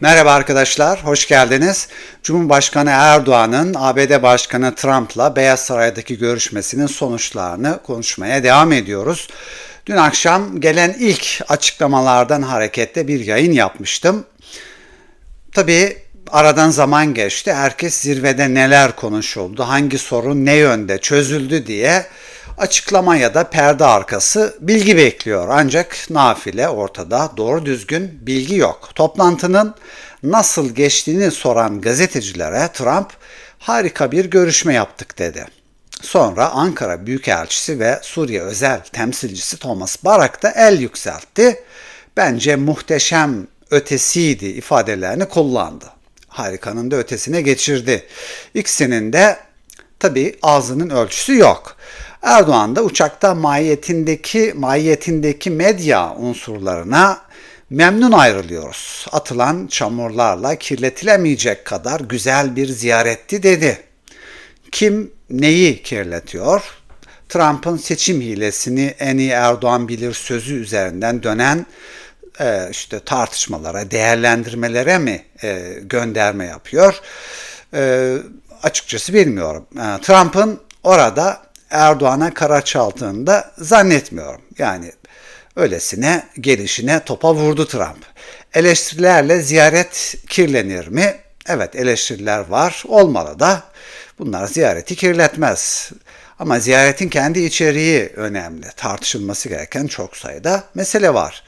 Merhaba arkadaşlar, hoş geldiniz. Cumhurbaşkanı Erdoğan'ın ABD Başkanı Trump'la Beyaz Saray'daki görüşmesinin sonuçlarını konuşmaya devam ediyoruz. Dün akşam gelen ilk açıklamalardan hareketle bir yayın yapmıştım. Tabii aradan zaman geçti. Herkes zirvede neler konuşuldu, hangi sorun ne yönde çözüldü diye açıklama ya da perde arkası bilgi bekliyor. Ancak nafile ortada doğru düzgün bilgi yok. Toplantının nasıl geçtiğini soran gazetecilere Trump harika bir görüşme yaptık dedi. Sonra Ankara Büyükelçisi ve Suriye özel temsilcisi Thomas Barak da el yükseltti. Bence muhteşem ötesiydi ifadelerini kullandı. Harikanın da ötesine geçirdi. İkisinin de tabi ağzının ölçüsü yok. Erdoğan da uçakta mahiyetindeki, mahiyetindeki medya unsurlarına memnun ayrılıyoruz. Atılan çamurlarla kirletilemeyecek kadar güzel bir ziyaretti dedi. Kim neyi kirletiyor? Trump'ın seçim hilesini en iyi Erdoğan bilir sözü üzerinden dönen e, işte tartışmalara, değerlendirmelere mi e, gönderme yapıyor? E, açıkçası bilmiyorum. E, Trump'ın orada Erdoğan'a kara çaldığını da zannetmiyorum. Yani öylesine gelişine topa vurdu Trump. Eleştirilerle ziyaret kirlenir mi? Evet eleştiriler var. Olmalı da. Bunlar ziyareti kirletmez. Ama ziyaretin kendi içeriği önemli. Tartışılması gereken çok sayıda mesele var.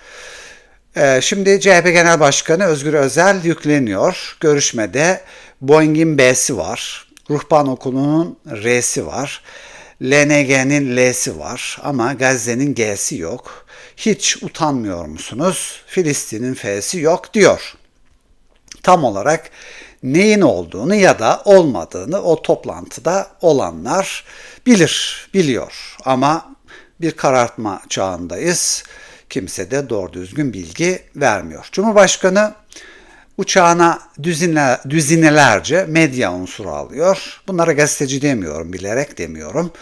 Ee, şimdi CHP Genel Başkanı Özgür Özel yükleniyor. Görüşmede Boeing'in B'si var. Ruhban Okulu'nun R'si var. LNG'nin L'si var ama Gazze'nin G'si yok. Hiç utanmıyor musunuz? Filistin'in F'si yok diyor. Tam olarak neyin olduğunu ya da olmadığını o toplantıda olanlar bilir, biliyor. Ama bir karartma çağındayız. Kimse de doğru düzgün bilgi vermiyor. Cumhurbaşkanı uçağına düzine, düzinelerce medya unsuru alıyor. Bunlara gazeteci demiyorum, bilerek demiyorum.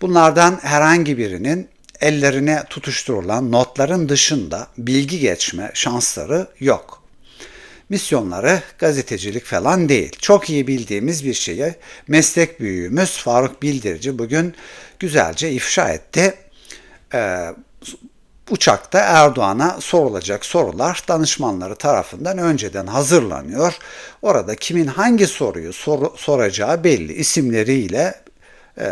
Bunlardan herhangi birinin ellerine tutuşturulan notların dışında bilgi geçme şansları yok. Misyonları gazetecilik falan değil. Çok iyi bildiğimiz bir şeyi meslek büyüğümüz Faruk Bildirici bugün güzelce ifşa etti. Ee, uçakta Erdoğan'a sorulacak sorular danışmanları tarafından önceden hazırlanıyor. Orada kimin hangi soruyu sor, soracağı belli isimleriyle e,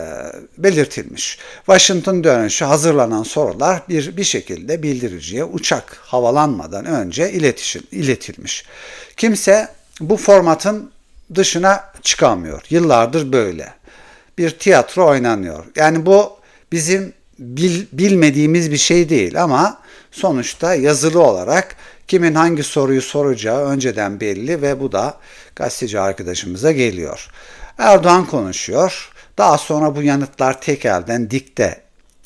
belirtilmiş. Washington dönüşü hazırlanan sorular bir bir şekilde bildiriciye uçak havalanmadan önce iletişim, iletilmiş. Kimse bu formatın dışına çıkamıyor. Yıllardır böyle. Bir tiyatro oynanıyor. Yani bu bizim bil, bilmediğimiz bir şey değil ama sonuçta yazılı olarak kimin hangi soruyu soracağı önceden belli ve bu da gazeteci arkadaşımıza geliyor. Erdoğan konuşuyor. Daha sonra bu yanıtlar tek elden dikte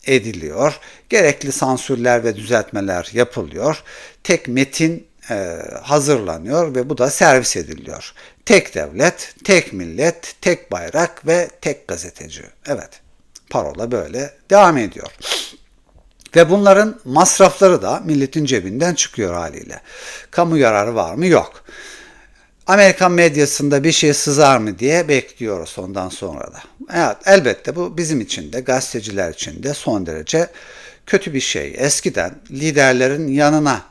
ediliyor. Gerekli sansürler ve düzeltmeler yapılıyor. Tek metin e, hazırlanıyor ve bu da servis ediliyor. Tek devlet, tek millet, tek bayrak ve tek gazeteci. Evet parola böyle devam ediyor. Ve bunların masrafları da milletin cebinden çıkıyor haliyle. Kamu yararı var mı? Yok. Amerikan medyasında bir şey sızar mı diye bekliyoruz ondan sonra da. Evet, elbette bu bizim için de gazeteciler için de son derece kötü bir şey. Eskiden liderlerin yanına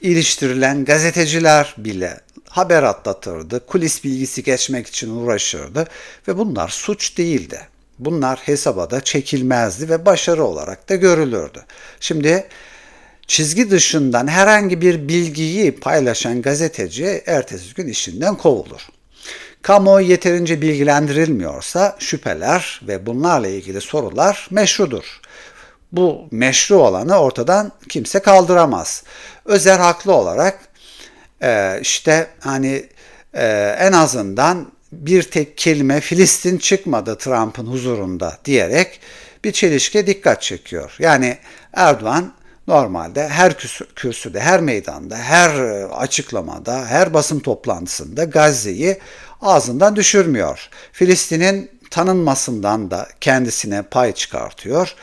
iliştirilen gazeteciler bile haber atlatırdı, kulis bilgisi geçmek için uğraşırdı ve bunlar suç değildi. Bunlar hesaba da çekilmezdi ve başarı olarak da görülürdü. Şimdi çizgi dışından herhangi bir bilgiyi paylaşan gazeteci ertesi gün işinden kovulur. Kamuoyu yeterince bilgilendirilmiyorsa şüpheler ve bunlarla ilgili sorular meşrudur. Bu meşru olanı ortadan kimse kaldıramaz. Özer haklı olarak e, işte hani e, en azından bir tek kelime Filistin çıkmadı Trump'ın huzurunda diyerek bir çelişkiye dikkat çekiyor. Yani Erdoğan normalde her kürsüde, her meydanda, her e, açıklamada, her basın toplantısında Gazze'yi ağzından düşürmüyor. Filistin'in tanınmasından da kendisine pay çıkartıyor.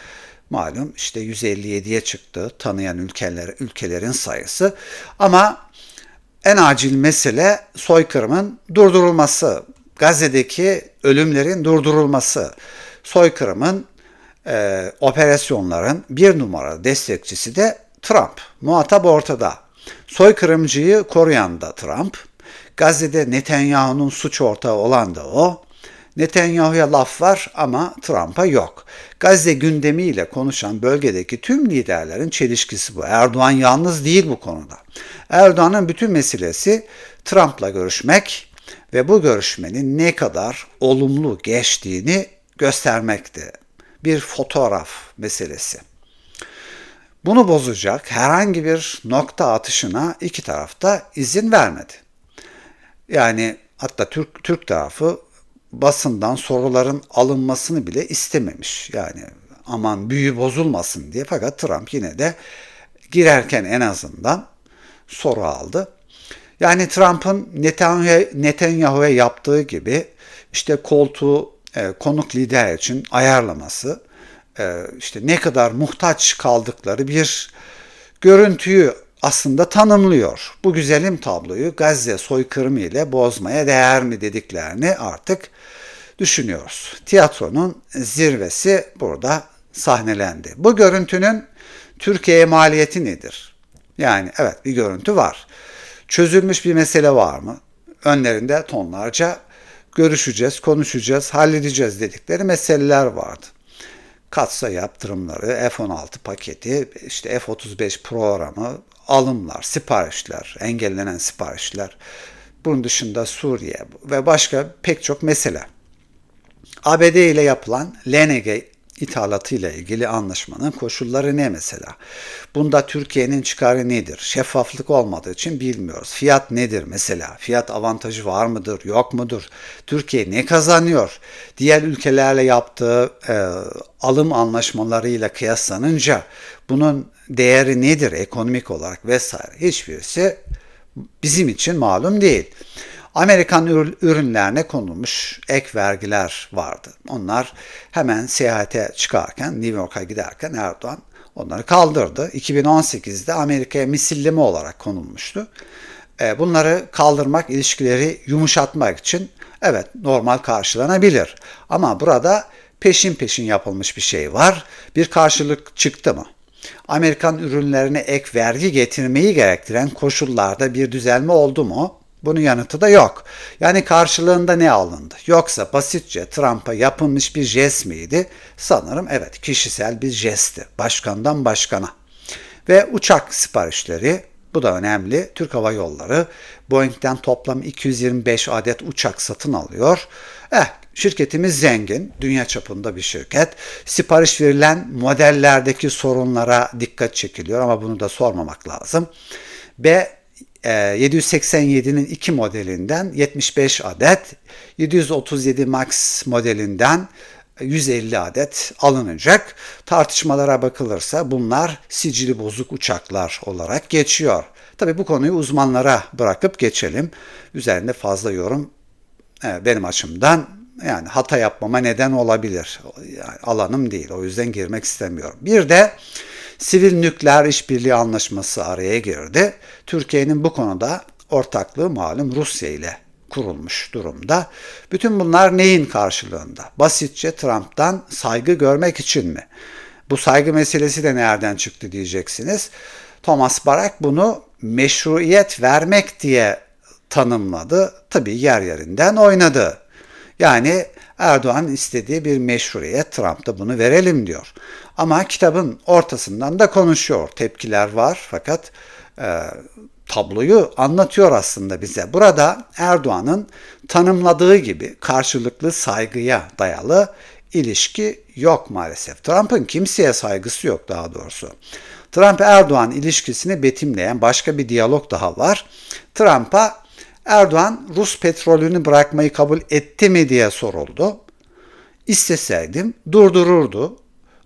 Malum işte 157'ye çıktı tanıyan ülkeler, ülkelerin sayısı. Ama en acil mesele soykırımın durdurulması. Gazze'deki ölümlerin durdurulması. Soykırımın e, operasyonların bir numara destekçisi de Trump. Muhatap ortada. Soykırımcıyı koruyan da Trump. Gazze'de Netanyahu'nun suç ortağı olan da o. Netanyahu'ya laf var ama Trump'a yok. Gazze gündemiyle konuşan bölgedeki tüm liderlerin çelişkisi bu. Erdoğan yalnız değil bu konuda. Erdoğan'ın bütün meselesi Trump'la görüşmek ve bu görüşmenin ne kadar olumlu geçtiğini göstermekti. Bir fotoğraf meselesi. Bunu bozacak herhangi bir nokta atışına iki tarafta izin vermedi. Yani hatta Türk Türk tarafı basından soruların alınmasını bile istememiş. Yani aman büyü bozulmasın diye fakat Trump yine de girerken en azından soru aldı. Yani Trump'ın Netanyahu'ya yaptığı gibi işte koltuğu e, konuk lider için ayarlaması, e, işte ne kadar muhtaç kaldıkları bir görüntüyü aslında tanımlıyor. Bu güzelim tabloyu Gazze soykırımı ile bozmaya değer mi dediklerini artık düşünüyoruz. Tiyatronun zirvesi burada sahnelendi. Bu görüntünün Türkiye'ye maliyeti nedir? Yani evet bir görüntü var. Çözülmüş bir mesele var mı? Önlerinde tonlarca görüşeceğiz, konuşacağız, halledeceğiz dedikleri meseleler vardı. Katsa yaptırımları, F-16 paketi, işte F-35 programı, alımlar, siparişler, engellenen siparişler, bunun dışında Suriye ve başka pek çok mesele. ABD ile yapılan LNG ithalatı ile ilgili anlaşmanın koşulları ne mesela? Bunda Türkiye'nin çıkarı nedir? Şeffaflık olmadığı için bilmiyoruz. Fiyat nedir mesela? Fiyat avantajı var mıdır, yok mudur? Türkiye ne kazanıyor? Diğer ülkelerle yaptığı e, alım anlaşmalarıyla kıyaslanınca bunun değeri nedir ekonomik olarak vesaire? Hiçbirisi bizim için malum değil. Amerikan ürünlerine konulmuş ek vergiler vardı. Onlar hemen seyahate çıkarken, New York'a giderken Erdoğan onları kaldırdı. 2018'de Amerika'ya misilleme olarak konulmuştu. E, bunları kaldırmak, ilişkileri yumuşatmak için evet normal karşılanabilir. Ama burada peşin peşin yapılmış bir şey var. Bir karşılık çıktı mı? Amerikan ürünlerine ek vergi getirmeyi gerektiren koşullarda bir düzelme oldu mu? Bunun yanıtı da yok. Yani karşılığında ne alındı? Yoksa basitçe Trump'a yapılmış bir jest miydi? Sanırım evet kişisel bir jestti. Başkandan başkana. Ve uçak siparişleri bu da önemli. Türk Hava Yolları Boeing'den toplam 225 adet uçak satın alıyor. Eh şirketimiz zengin, dünya çapında bir şirket. Sipariş verilen modellerdeki sorunlara dikkat çekiliyor ama bunu da sormamak lazım. Ve 787'nin ee, iki modelinden 75 adet, 737 Max modelinden 150 adet alınacak. Tartışmalara bakılırsa bunlar sicili bozuk uçaklar olarak geçiyor. Tabii bu konuyu uzmanlara bırakıp geçelim. Üzerinde fazla yorum e, benim açımdan yani hata yapmama neden olabilir. Yani alanım değil. O yüzden girmek istemiyorum. Bir de Sivil Nükleer İşbirliği Anlaşması araya girdi. Türkiye'nin bu konuda ortaklığı malum Rusya ile kurulmuş durumda. Bütün bunlar neyin karşılığında? Basitçe Trump'tan saygı görmek için mi? Bu saygı meselesi de nereden çıktı diyeceksiniz. Thomas Barak bunu meşruiyet vermek diye tanımladı. Tabii yer yerinden oynadı. Yani Erdoğan istediği bir meşruiyet Trump da bunu verelim diyor. Ama kitabın ortasından da konuşuyor. Tepkiler var fakat e, tabloyu anlatıyor aslında bize. Burada Erdoğan'ın tanımladığı gibi karşılıklı saygıya dayalı ilişki yok maalesef. Trump'ın kimseye saygısı yok daha doğrusu. Trump-Erdoğan ilişkisini betimleyen başka bir diyalog daha var. Trump'a Erdoğan Rus petrolünü bırakmayı kabul etti mi diye soruldu. İsteseydim durdururdu.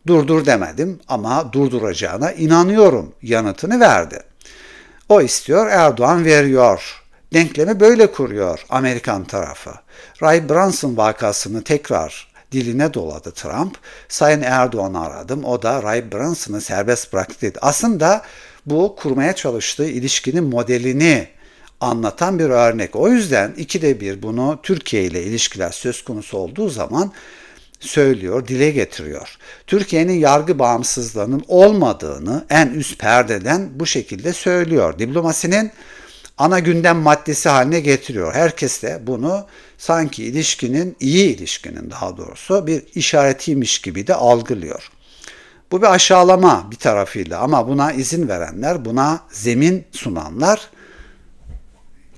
Durdur demedim ama durduracağına inanıyorum yanıtını verdi. O istiyor, Erdoğan veriyor. Denklemi böyle kuruyor Amerikan tarafı. Ray Brunson vakasını tekrar diline doladı Trump. Sayın Erdoğan'ı aradım. O da Ray Brunson'ı serbest bıraktı dedi. Aslında bu kurmaya çalıştığı ilişkinin modelini anlatan bir örnek. O yüzden ikide bir bunu Türkiye ile ilişkiler söz konusu olduğu zaman söylüyor, dile getiriyor. Türkiye'nin yargı bağımsızlığının olmadığını en üst perdeden bu şekilde söylüyor. Diplomasinin ana gündem maddesi haline getiriyor. Herkes de bunu sanki ilişkinin, iyi ilişkinin daha doğrusu bir işaretiymiş gibi de algılıyor. Bu bir aşağılama bir tarafıyla ama buna izin verenler, buna zemin sunanlar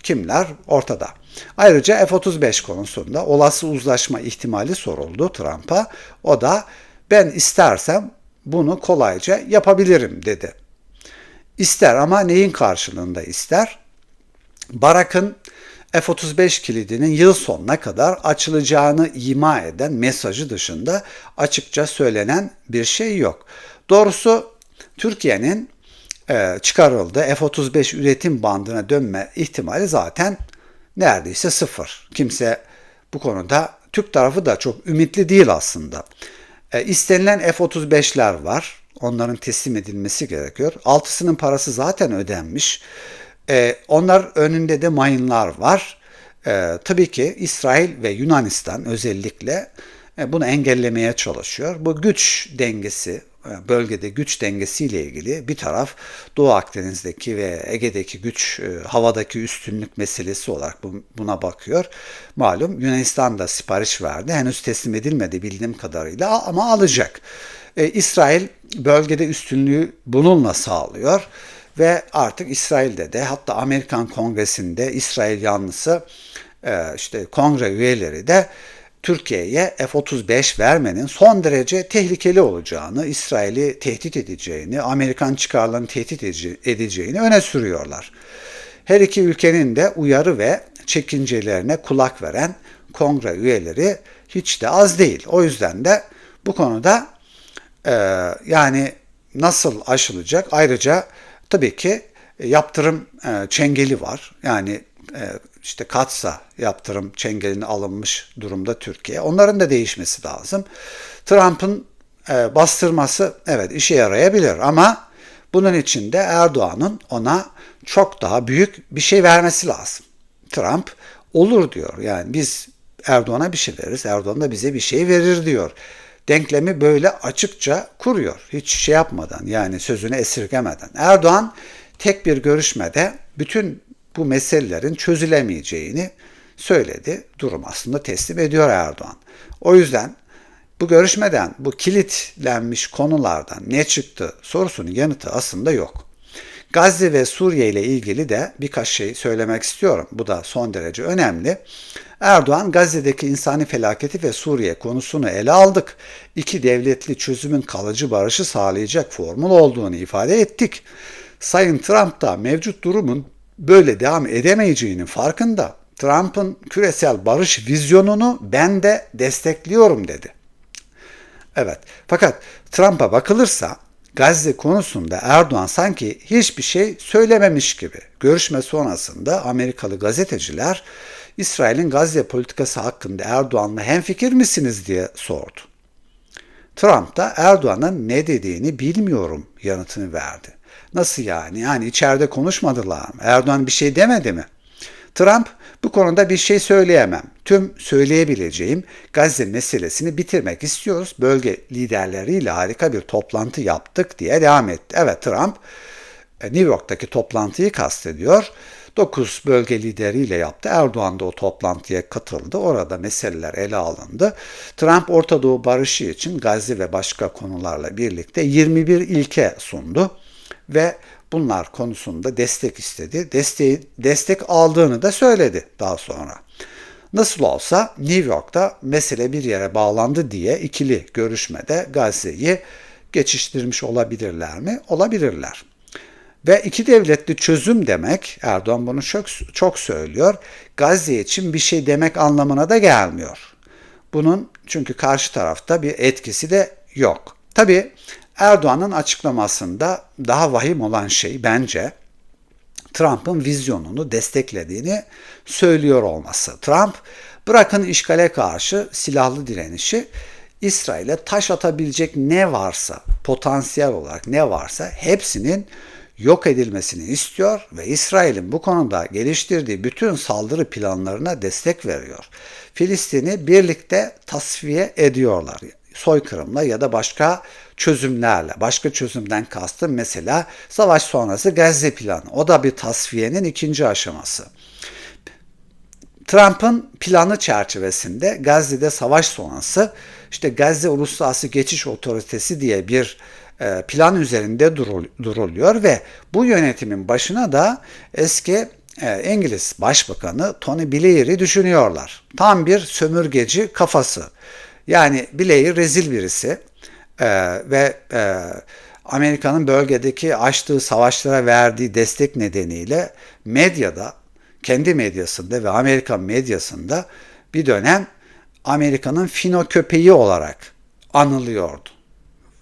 kimler? Ortada. Ayrıca F-35 konusunda olası uzlaşma ihtimali soruldu Trump'a. O da ben istersem bunu kolayca yapabilirim dedi. İster ama neyin karşılığında ister? Barak'ın F-35 kilidinin yıl sonuna kadar açılacağını ima eden mesajı dışında açıkça söylenen bir şey yok. Doğrusu Türkiye'nin e, çıkarıldığı F-35 üretim bandına dönme ihtimali zaten neredeyse sıfır. Kimse bu konuda Türk tarafı da çok ümitli değil aslında. E, istenilen F-35'ler var. Onların teslim edilmesi gerekiyor. Altısının parası zaten ödenmiş. E, onlar önünde de mayınlar var. E, tabii ki İsrail ve Yunanistan özellikle bunu engellemeye çalışıyor. Bu güç dengesi, bölgede güç dengesiyle ilgili bir taraf Doğu Akdeniz'deki ve Ege'deki güç, e, havadaki üstünlük meselesi olarak buna bakıyor. Malum Yunanistan da sipariş verdi. Henüz teslim edilmedi bildiğim kadarıyla ama alacak. İsrail bölgede üstünlüğü bununla sağlıyor ve artık İsrail'de de hatta Amerikan Kongresi'nde İsrail yanlısı işte kongre üyeleri de Türkiye'ye F-35 vermenin son derece tehlikeli olacağını, İsrail'i tehdit edeceğini, Amerikan çıkarlarını tehdit edeceğini öne sürüyorlar. Her iki ülkenin de uyarı ve çekincelerine kulak veren kongre üyeleri hiç de az değil. O yüzden de bu konuda e, yani nasıl aşılacak? Ayrıca tabii ki yaptırım e, çengeli var. Yani e, işte katsa yaptırım çengelini alınmış durumda Türkiye. Onların da değişmesi lazım. Trump'ın e, bastırması evet işe yarayabilir ama bunun için de Erdoğan'ın ona çok daha büyük bir şey vermesi lazım. Trump olur diyor. Yani biz Erdoğan'a bir şey veririz. Erdoğan da bize bir şey verir diyor. Denklemi böyle açıkça kuruyor. Hiç şey yapmadan yani sözünü esirgemeden. Erdoğan tek bir görüşmede bütün bu meselelerin çözülemeyeceğini söyledi. Durum aslında teslim ediyor Erdoğan. O yüzden bu görüşmeden bu kilitlenmiş konulardan ne çıktı sorusunun yanıtı aslında yok. Gazze ve Suriye ile ilgili de birkaç şey söylemek istiyorum. Bu da son derece önemli. Erdoğan Gazze'deki insani felaketi ve Suriye konusunu ele aldık. İki devletli çözümün kalıcı barışı sağlayacak formül olduğunu ifade ettik. Sayın Trump da mevcut durumun böyle devam edemeyeceğinin farkında. Trump'ın küresel barış vizyonunu ben de destekliyorum dedi. Evet fakat Trump'a bakılırsa Gazze konusunda Erdoğan sanki hiçbir şey söylememiş gibi. Görüşme sonrasında Amerikalı gazeteciler İsrail'in Gazze politikası hakkında Erdoğan'la hemfikir misiniz diye sordu. Trump da Erdoğan'ın ne dediğini bilmiyorum yanıtını verdi. Nasıl yani? Yani içeride konuşmadılar mı? Erdoğan bir şey demedi mi? Trump bu konuda bir şey söyleyemem. Tüm söyleyebileceğim Gazze meselesini bitirmek istiyoruz. Bölge liderleriyle harika bir toplantı yaptık diye devam etti. Evet Trump e, New York'taki toplantıyı kastediyor. 9 bölge lideriyle yaptı. Erdoğan da o toplantıya katıldı. Orada meseleler ele alındı. Trump Orta Doğu barışı için Gazze ve başka konularla birlikte 21 ilke sundu ve bunlar konusunda destek istedi. Desteği, destek aldığını da söyledi daha sonra. Nasıl olsa New York'ta mesele bir yere bağlandı diye ikili görüşmede Gazze'yi geçiştirmiş olabilirler mi? Olabilirler. Ve iki devletli çözüm demek, Erdoğan bunu çok, çok söylüyor, Gazze için bir şey demek anlamına da gelmiyor. Bunun çünkü karşı tarafta bir etkisi de yok. Tabi Erdoğan'ın açıklamasında daha vahim olan şey bence Trump'ın vizyonunu desteklediğini söylüyor olması. Trump bırakın işgale karşı silahlı direnişi İsrail'e taş atabilecek ne varsa, potansiyel olarak ne varsa hepsinin yok edilmesini istiyor ve İsrail'in bu konuda geliştirdiği bütün saldırı planlarına destek veriyor. Filistin'i birlikte tasfiye ediyorlar. Soykırımla ya da başka çözümlerle. Başka çözümden kastım mesela savaş sonrası Gazze planı. O da bir tasfiyenin ikinci aşaması. Trump'ın planı çerçevesinde Gazze'de savaş sonrası işte Gazze Uluslararası Geçiş Otoritesi diye bir e, plan üzerinde duruluyor ve bu yönetimin başına da eski e, İngiliz Başbakanı Tony Blair'i düşünüyorlar. Tam bir sömürgeci kafası. Yani Blair rezil birisi e, ve Amerika'nın bölgedeki açtığı savaşlara verdiği destek nedeniyle medyada, kendi medyasında ve Amerikan medyasında bir dönem Amerika'nın fino köpeği olarak anılıyordu.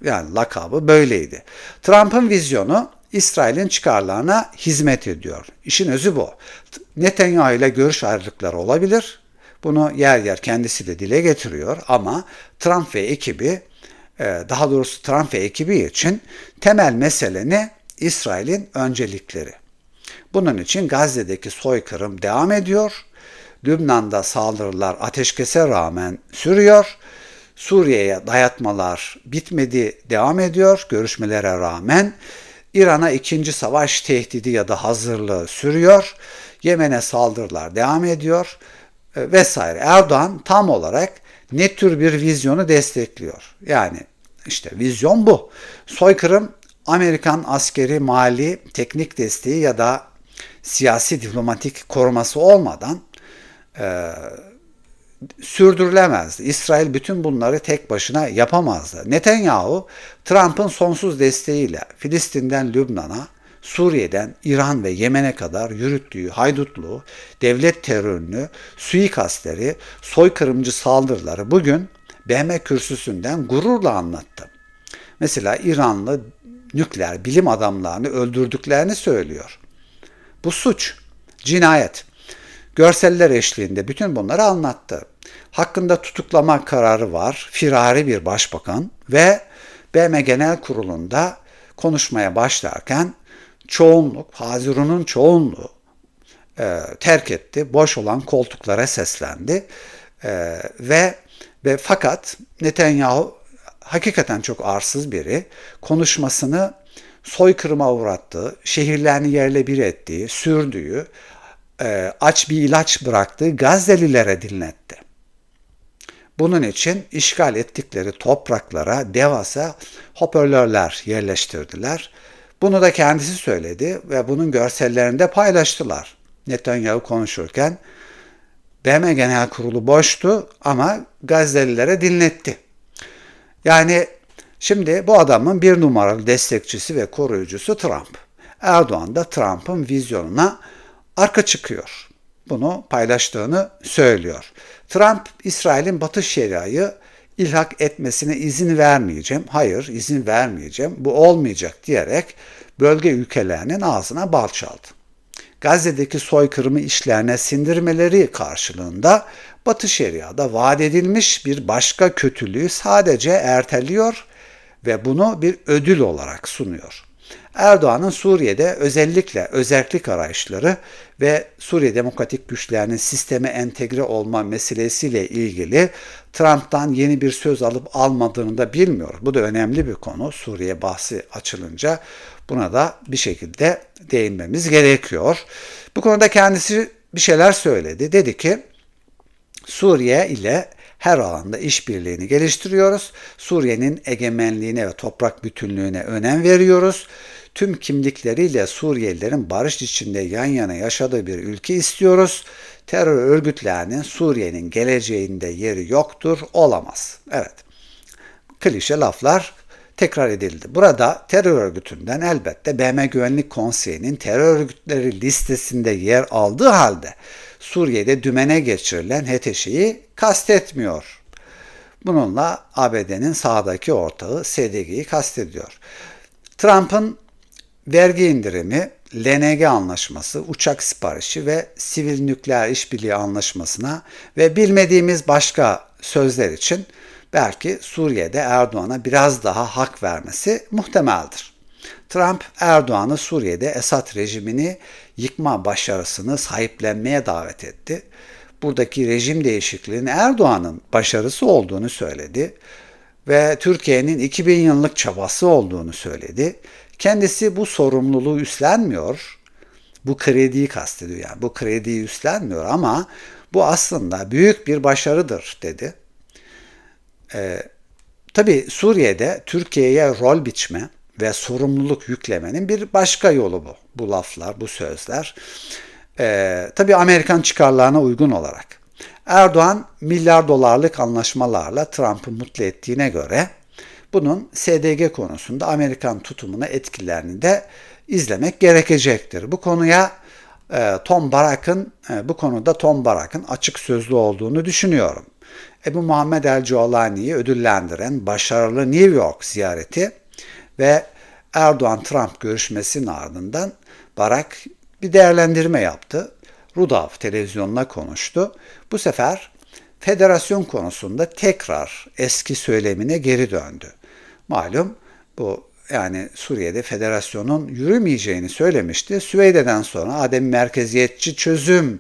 Yani lakabı böyleydi. Trump'ın vizyonu İsrail'in çıkarlarına hizmet ediyor. İşin özü bu. Netanyahu ile görüş ayrılıkları olabilir. Bunu yer yer kendisi de dile getiriyor ama Trump ve ekibi e, daha doğrusu Trump ve ekibi için temel mesele ne? İsrail'in öncelikleri. Bunun için Gazze'deki soykırım devam ediyor. Lübnan'da saldırılar ateşkese rağmen sürüyor. Suriye'ye dayatmalar bitmedi, devam ediyor görüşmelere rağmen. İran'a ikinci savaş tehdidi ya da hazırlığı sürüyor. Yemen'e saldırılar devam ediyor vesaire. Erdoğan tam olarak ne tür bir vizyonu destekliyor? Yani işte vizyon bu. Soykırım Amerikan askeri, mali, teknik desteği ya da siyasi diplomatik koruması olmadan e, sürdürülemezdi. İsrail bütün bunları tek başına yapamazdı. Netanyahu, Trump'ın sonsuz desteğiyle Filistin'den Lübnan'a, Suriye'den İran ve Yemen'e kadar yürüttüğü haydutluğu, devlet terörünü, suikastleri, soykırımcı saldırıları bugün BM kürsüsünden gururla anlattı. Mesela İranlı nükleer bilim adamlarını öldürdüklerini söylüyor. Bu suç, cinayet görseller eşliğinde bütün bunları anlattı. Hakkında tutuklama kararı var, firari bir başbakan ve BM Genel Kurulu'nda konuşmaya başlarken çoğunluk, Hazirun'un çoğunluğu e, terk etti. Boş olan koltuklara seslendi. E, ve ve fakat Netanyahu hakikaten çok arsız biri. Konuşmasını soykırıma uğrattığı, şehirlerini yerle bir ettiği, sürdüğü, e, aç bir ilaç bıraktığı Gazze'lilere dinletti. Bunun için işgal ettikleri topraklara devasa hoparlörler yerleştirdiler. Bunu da kendisi söyledi ve bunun görsellerini de paylaştılar. Netanyahu konuşurken BM Genel Kurulu boştu ama Gazze'lilere dinletti. Yani şimdi bu adamın bir numaralı destekçisi ve koruyucusu Trump. Erdoğan da Trump'ın vizyonuna arka çıkıyor. Bunu paylaştığını söylüyor. Trump, İsrail'in Batı Şeria'yı ilhak etmesine izin vermeyeceğim, hayır izin vermeyeceğim, bu olmayacak diyerek bölge ülkelerinin ağzına bal çaldı. Gazze'deki soykırımı işlerine sindirmeleri karşılığında Batı Şeria'da vaat edilmiş bir başka kötülüğü sadece erteliyor ve bunu bir ödül olarak sunuyor. Erdoğan'ın Suriye'de özellikle özellik arayışları ve Suriye demokratik güçlerinin sisteme entegre olma meselesiyle ilgili Trump'tan yeni bir söz alıp almadığını da bilmiyor. Bu da önemli bir konu. Suriye bahsi açılınca buna da bir şekilde değinmemiz gerekiyor. Bu konuda kendisi bir şeyler söyledi. Dedi ki Suriye ile her alanda işbirliğini geliştiriyoruz. Suriye'nin egemenliğine ve toprak bütünlüğüne önem veriyoruz tüm kimlikleriyle Suriyelilerin barış içinde yan yana yaşadığı bir ülke istiyoruz. Terör örgütlerinin Suriye'nin geleceğinde yeri yoktur, olamaz. Evet, klişe laflar tekrar edildi. Burada terör örgütünden elbette BM Güvenlik Konseyi'nin terör örgütleri listesinde yer aldığı halde Suriye'de dümene geçirilen HTŞ'yi kastetmiyor. Bununla ABD'nin sağdaki ortağı SDG'yi kastediyor. Trump'ın vergi indirimi, LNG anlaşması, uçak siparişi ve sivil nükleer işbirliği anlaşmasına ve bilmediğimiz başka sözler için belki Suriye'de Erdoğan'a biraz daha hak vermesi muhtemeldir. Trump Erdoğan'ı Suriye'de Esad rejimini yıkma başarısını sahiplenmeye davet etti. Buradaki rejim değişikliğinin Erdoğan'ın başarısı olduğunu söyledi ve Türkiye'nin 2000 yıllık çabası olduğunu söyledi. Kendisi bu sorumluluğu üstlenmiyor. Bu krediyi kastediyor yani. Bu krediyi üstlenmiyor ama bu aslında büyük bir başarıdır dedi. Ee, tabii Suriye'de Türkiye'ye rol biçme ve sorumluluk yüklemenin bir başka yolu bu. Bu laflar, bu sözler. Ee, tabii Amerikan çıkarlarına uygun olarak. Erdoğan milyar dolarlık anlaşmalarla Trump'ı mutlu ettiğine göre bunun SDG konusunda Amerikan tutumuna etkilerini de izlemek gerekecektir. Bu konuya e, Tom Barak'ın e, bu konuda Tom Barak'ın açık sözlü olduğunu düşünüyorum. Ebu Muhammed El Ciolani'yi ödüllendiren başarılı New York ziyareti ve Erdoğan-Trump görüşmesinin ardından Barak bir değerlendirme yaptı. Rudav televizyonuna konuştu. Bu sefer federasyon konusunda tekrar eski söylemine geri döndü. Malum bu yani Suriye'de federasyonun yürümeyeceğini söylemişti. Süveyde'den sonra adem merkeziyetçi çözüm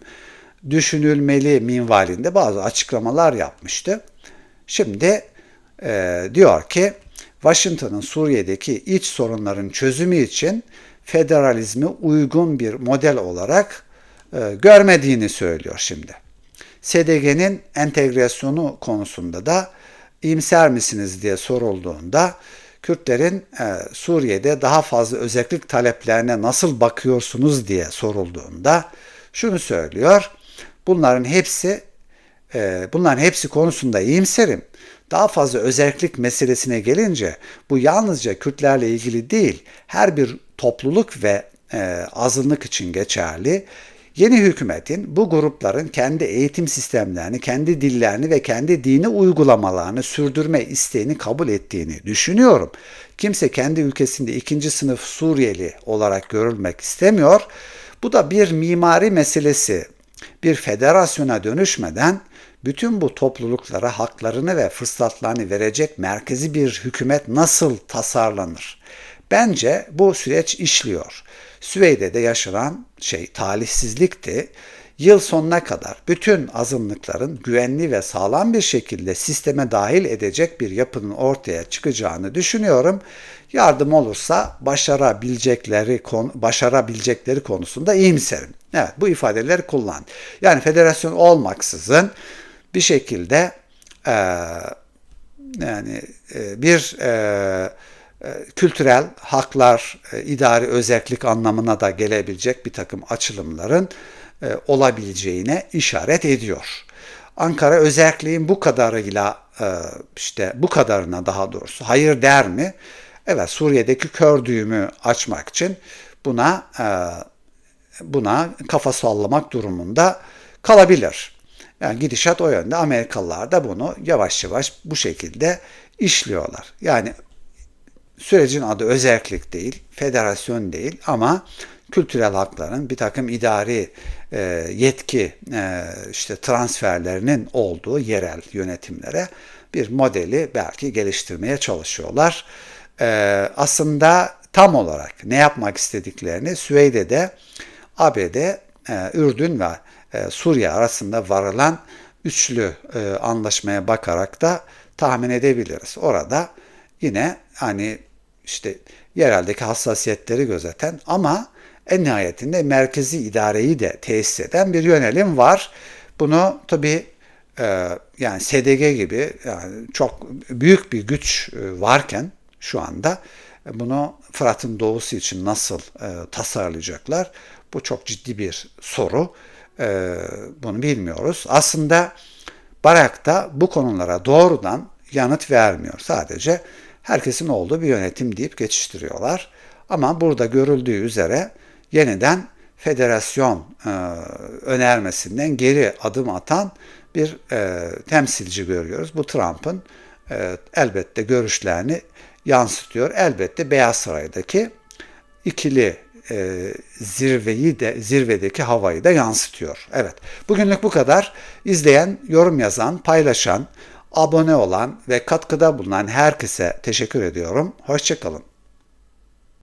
düşünülmeli minvalinde bazı açıklamalar yapmıştı. Şimdi e, diyor ki Washington'ın Suriye'deki iç sorunların çözümü için federalizmi uygun bir model olarak e, görmediğini söylüyor şimdi. SDG'nin entegrasyonu konusunda da iyimser misiniz diye sorulduğunda Kürtlerin e, Suriye'de daha fazla özellik taleplerine nasıl bakıyorsunuz diye sorulduğunda şunu söylüyor. Bunların hepsi e, bunların hepsi konusunda iyimserim. Daha fazla özellik meselesine gelince bu yalnızca Kürtlerle ilgili değil, her bir topluluk ve e, azınlık için geçerli. Yeni hükümetin bu grupların kendi eğitim sistemlerini, kendi dillerini ve kendi dini uygulamalarını sürdürme isteğini kabul ettiğini düşünüyorum. Kimse kendi ülkesinde ikinci sınıf Suriyeli olarak görülmek istemiyor. Bu da bir mimari meselesi. Bir federasyona dönüşmeden bütün bu topluluklara haklarını ve fırsatlarını verecek merkezi bir hükümet nasıl tasarlanır? Bence bu süreç işliyor. Süveyde'de yaşanan şey talihsizlikti. Yıl sonuna kadar bütün azınlıkların güvenli ve sağlam bir şekilde sisteme dahil edecek bir yapının ortaya çıkacağını düşünüyorum. Yardım olursa başarabilecekleri başarabilecekleri konusunda iyimserim. Evet bu ifadeleri kullan. Yani federasyon olmaksızın bir şekilde e, yani e, bir e, e, kültürel haklar, e, idari özellik anlamına da gelebilecek bir takım açılımların e, olabileceğine işaret ediyor. Ankara özelliğin bu kadarıyla işte bu kadarına daha doğrusu hayır der mi? Evet Suriye'deki kör düğümü açmak için buna buna kafa sallamak durumunda kalabilir. Yani gidişat o yönde. Amerikalılar da bunu yavaş yavaş bu şekilde işliyorlar. Yani sürecin adı özellik değil, federasyon değil ama kültürel hakların bir takım idari e, yetki e, işte transferlerinin olduğu yerel yönetimlere bir modeli belki geliştirmeye çalışıyorlar. E, aslında tam olarak ne yapmak istediklerini Süveyde'de, ABD, e, Ürdün ve Suriye arasında varılan üçlü e, anlaşmaya bakarak da tahmin edebiliriz. Orada yine hani işte yereldeki hassasiyetleri gözeten ama en nihayetinde merkezi idareyi de tesis eden bir yönelim var. Bunu tabi e, yani SDG gibi yani çok büyük bir güç e, varken şu anda bunu Fırat'ın doğusu için nasıl e, tasarlayacaklar? Bu çok ciddi bir soru. E, bunu bilmiyoruz. Aslında Barak da bu konulara doğrudan yanıt vermiyor. Sadece herkesin olduğu bir yönetim deyip geçiştiriyorlar. Ama burada görüldüğü üzere yeniden federasyon e, önermesinden geri adım atan bir e, temsilci görüyoruz. Bu Trump'ın e, elbette görüşlerini yansıtıyor. Elbette Beyaz Saray'daki ikili e, zirveyi de zirvedeki havayı da yansıtıyor. Evet. Bugünlük bu kadar. İzleyen, yorum yazan, paylaşan, abone olan ve katkıda bulunan herkese teşekkür ediyorum. Hoşçakalın.